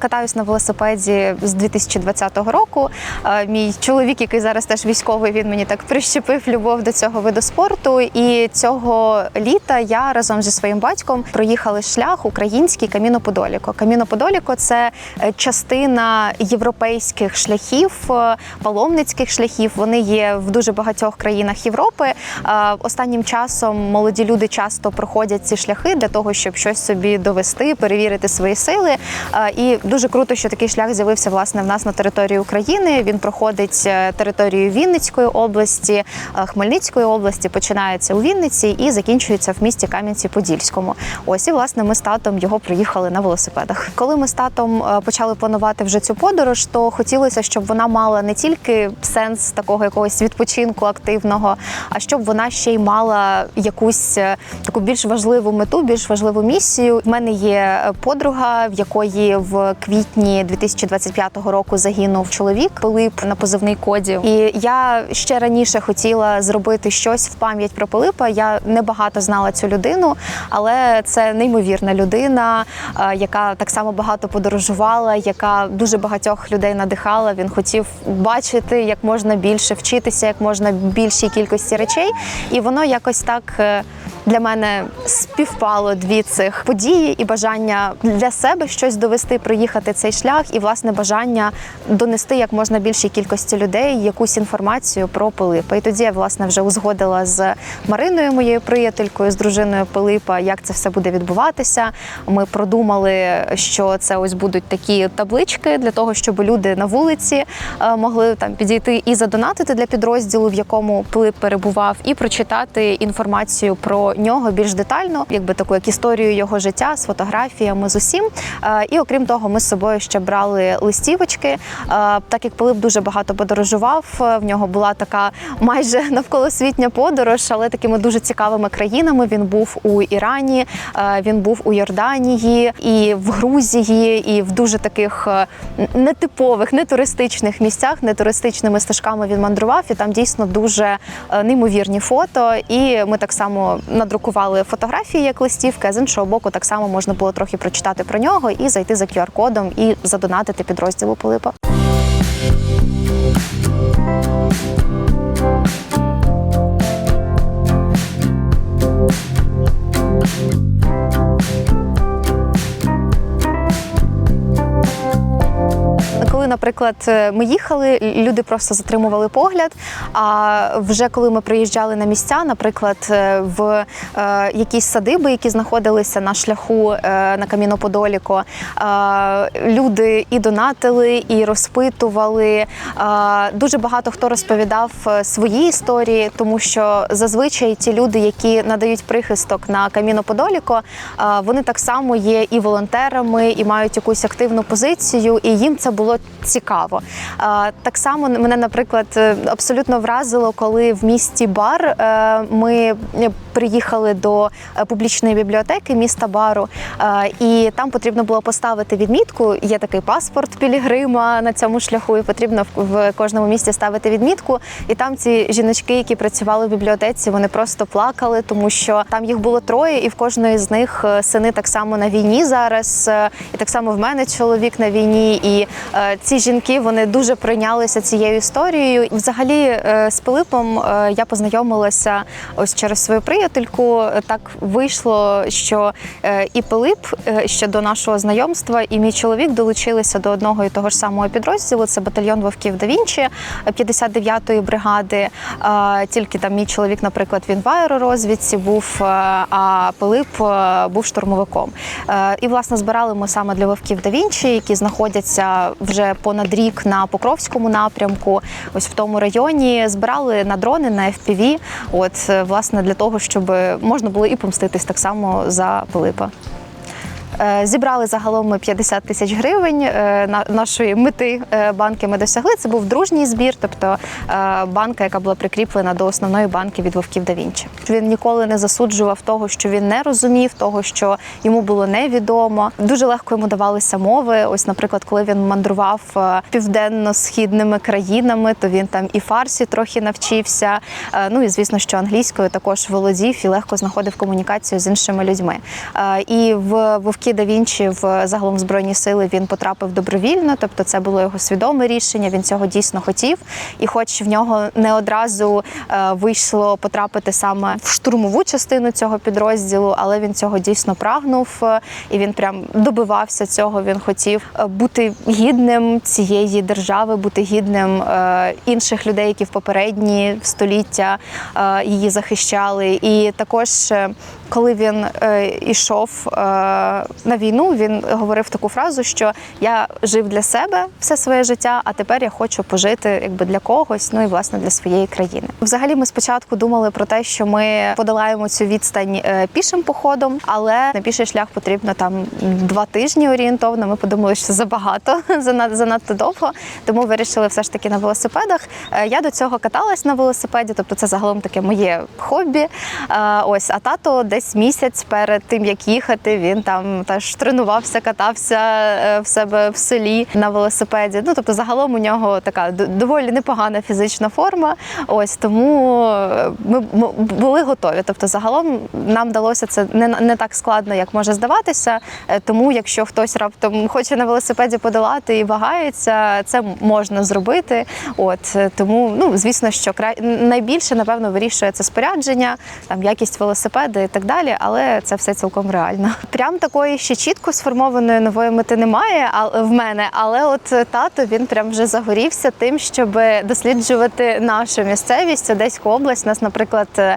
катаюсь на велосипеді з 2020 року. Е, Мій чоловік, який зараз теж військовий, він мені так прищепив любов до цього виду спорту. І цього літа я разом зі своїм батьком проїхали шлях український Каміно Подоліко. Це е, частина європейських шляхів, е, паломницьких шляхів. Вони є в дуже багатьох країнах Європи. Останнім часом молоді люди часто проходять ці шляхи для того, щоб щось собі довести, перевірити свої сили. І дуже круто, що такий шлях з'явився власне в нас на території України. Він проходить е, територію Вінницької області, е, Хмельницької області, починається у Вінниці і закінчується в місті Кам'янці-Подільському. Ось і власне ми з татом його проїхали на велосипедах. Коли ми з татом е, почали планувати вже цю подорож, то хотілося, щоб вона мала не тільки сенс такого якогось відпочинку активного, а щоб вона ще й мала якусь таку більш важливу мету, більш важливу місію. В мене є подруга, в якої в квітні 2025 року загинув чоловік Пилип на позивний коді. І я ще раніше хотіла зробити щось в пам'ять про Пилипа. Я не багато знала цю людину, але це неймовірна людина, е, яка так само багато подорожувала, яка дуже багатьох людей надихала. Він хотів бачити як можна більше, вчитися як можна більшій кількості речей, і воно якось так. е, Для мене співпало дві цих події і бажання для себе щось довести, проїхати цей шлях, і власне бажання донести як можна більшій кількості людей якусь інформацію про Пилипа. І тоді я власне вже узгодила з Мариною, моєю приятелькою, з дружиною Пилипа, як це все буде відбуватися. Ми продумали, що це ось будуть такі таблички для того, щоб люди на вулиці е, могли там підійти і задонатити для підрозділу, в якому Пилип перебував, і прочитати інформацію про нього більш детально, якби таку як історію його життя з фотографіями з усім. Е, І окрім того, ми з собою ще брали листівочки. Е, Так як Пилип дуже багато подорожував, е, в нього була така майже навколосвітня подорож, але такими дуже цікавими країнами. Він був у Ірані, е, він був у Йорданії і в Грузії, і в дуже таких нетипових, не туристичних місцях, не туристичними стежками він мандрував. І там дійсно дуже неймовірні фото. І ми так само надрукували фотографії як листівки. А з іншого боку, так само можна було трохи прочитати про нього і зайти за QR-кодом і задонатити підрозділу Пилипа. Наприклад, ми їхали, люди просто затримували погляд. А вже коли ми приїжджали на місця, наприклад, е, в е, якісь садиби, які знаходилися на шляху е, на Каміноподоліко, е, люди і донатили, і розпитували. Е, дуже багато хто розповідав е, свої історії, тому що зазвичай ті люди, які надають прихисток на Каміноподоліко, е, вони так само є і волонтерами, і мають якусь активну позицію, і їм це було цікаво. Так само мене, наприклад, е, абсолютно вразило, коли в місті Бар е, ми приїхали до е, публічної бібліотеки міста Бару, і там потрібно було поставити відмітку. Є такий паспорт Пілігрима на цьому шляху, і потрібно в- кожному місті ставити відмітку. І там ці жіночки, які працювали в бібліотеці, вони просто плакали, тому що там їх було троє, і в кожної з них сини так само на війні зараз. І так само в мене чоловік на війні. І ці жінки вони дуже прийнялися цією історією. Взагалі, е, з Пилипом е, я познайомилася ось через свою приятельку. Так вийшло, що е, і Пилип ще до нашого знайомства, і мій чоловік долучилися до одного і того ж самого підрозділу. Це батальйон Вовків да Вінчі 59-ї бригади. Тільки там мій чоловік, наприклад, він в аеророзвідці був, а Пилип був штурмовиком. І власне збирали ми саме для Вовків да Вінчі, які знаходяться вже понад рік на Покровському напрямку, ось в тому районі. Збирали на дрони, на FPV, От е, власне для того, щоб можна було і помститись так само за Пилипа. Е, Зібрали загалом ми 50 тисяч гривень. Е, на- Нашої мети е, банки ми досягли. Це був дружній збір, тобто банка, яка була прикріплена до основної банки від Вовків да Вінчі. Він ніколи не засуджував того, що він не розумів, того, що йому було невідомо. Дуже легко йому давалися мови. Ось, наприклад, коли він мандрував південно-східними країнами, то він там і фарсі трохи навчився. Ну і звісно, що англійською також володів і легко знаходив комунікацію з іншими людьми. І в Вовків житті да Вінчі в загалом збройні сили він потрапив добровільно, тобто це було його свідоме рішення. Він цього дійсно хотів. І, хоч в нього не одразу е, вийшло потрапити саме в штурмову частину цього підрозділу, але він цього дійсно прагнув, е, і він прям добивався цього. Він хотів е, бути гідним цієї держави, бути гідним інших людей, які в попередні століття її захищали. І також, коли він е, ішов е, на війну, він говорив таку фразу, що я жив для себе все своє життя, а тепер я хочу пожити якби для когось, ну і власне для своєї країни. Взагалі, ми спочатку думали про те, що ми подолаємо цю відстань е, пішим походом, але на піший шлях потрібно там два тижні орієнтовно. Ми подумали, що забагато занад- занадто довго, тому вирішили все ж таки на велосипедах. Е, Я до цього каталась на велосипеді, тобто це загалом таке моє хобі. Е, Ось, а тато десь місяць перед тим, як їхати, він там теж тренувався, катався е, в себе в селі на велосипеді. Ну тобто, загалом у нього така доволі непогана фізична форма. Ось тому е, ми були готові. Тобто, загалом нам вдалося це не, не так складно, як може здаватися. Е, Тому, якщо хтось раптом хоче на велосипеді подолати і вагається, це можна зробити. От тому, ну звісно, що кра... найбільше напевно вирішує це спорядження, там якість велосипеда і так далі, але це все цілком реально. Прям такої ще чітко сформованої нової мети немає, в мене, але от тато він прям вже загорівся тим, щоб досліджувати нашу місцевість, Одеську область. У нас, наприклад, е,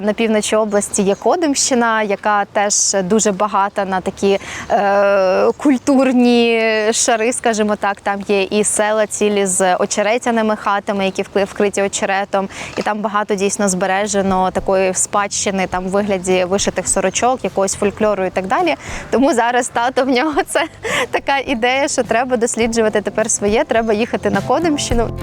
на півночі області є Кодимщина, яка теж дуже багата на такі е, культурні шари, скажімо так. Там є і села цілі з очеретяними хатами, які вкриті очеретом, і там багато дійсно збережено такої спадщини, там в вигляді вишитих сорочок, якогось фольклору і так далі. Тому зараз тато в нього це така ідея, що треба досліджувати тепер своє, треба їхати на Кодимщину.